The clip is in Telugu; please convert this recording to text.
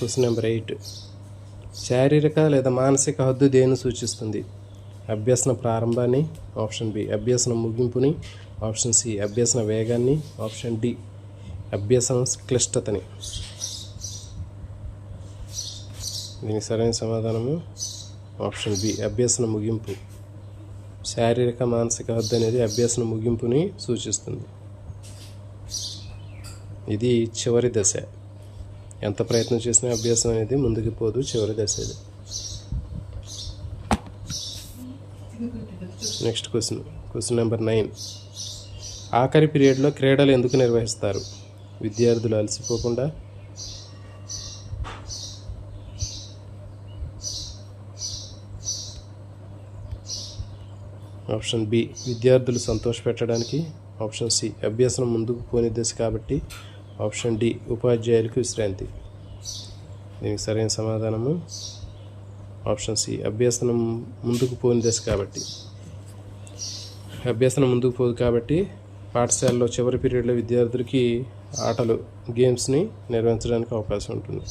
Question number eight. శారీరక లేదా మానసిక హద్దు దేని సూచిస్తుంది? అభ్యసన ప్రారంభాన్ని ఆప్షన్ బి అభ్యసన ముగింపుని ఆప్షన్ సి అభ్యసన వేగాన్ని ఆప్షన్ డి అభ్యసన క్లిష్టతని. దీనికి సరైన సమాధానము? ఆప్షన్ బి అభ్యసన ముగింపు. శారీరక మానసిక హద్దు అనేది అభ్యసన ముగింపుని సూచిస్తుంది. ఇది చివరి దశ. ఎంత ప్రయత్నం చేసినా అభ్యాసం అనేది ముందుకు పోదు చివరి దశ ఇది. Next question question number nine ఆఖరి పీరియడ్లో క్రీడలు ఎందుకు నిర్వహిస్తారు? విద్యార్థులు అలసిపోకుండా? ఆప్షన్ బి విద్యార్థులు సంతోషపెట్టడానికి. ఆప్షన్ సి అభ్యాసం ముందుకు పోని దశ కాబట్టి ఆప్షన్ డి ఉపాధ్యాయులకు విశ్రాంతి. దీనికి సరైన సమాధానము. ఆప్షన్ సి అభ్యసనం ముందుకు పోని దశ కాబట్టి. అభ్యసనం ముందుకు పోదు కాబట్టి పాఠశాలలో చివరి పీరియడ్లో విద్యార్థులకి ఆటలు గేమ్స్ని నిర్వహించడానికి అవకాశం ఉంటుంది.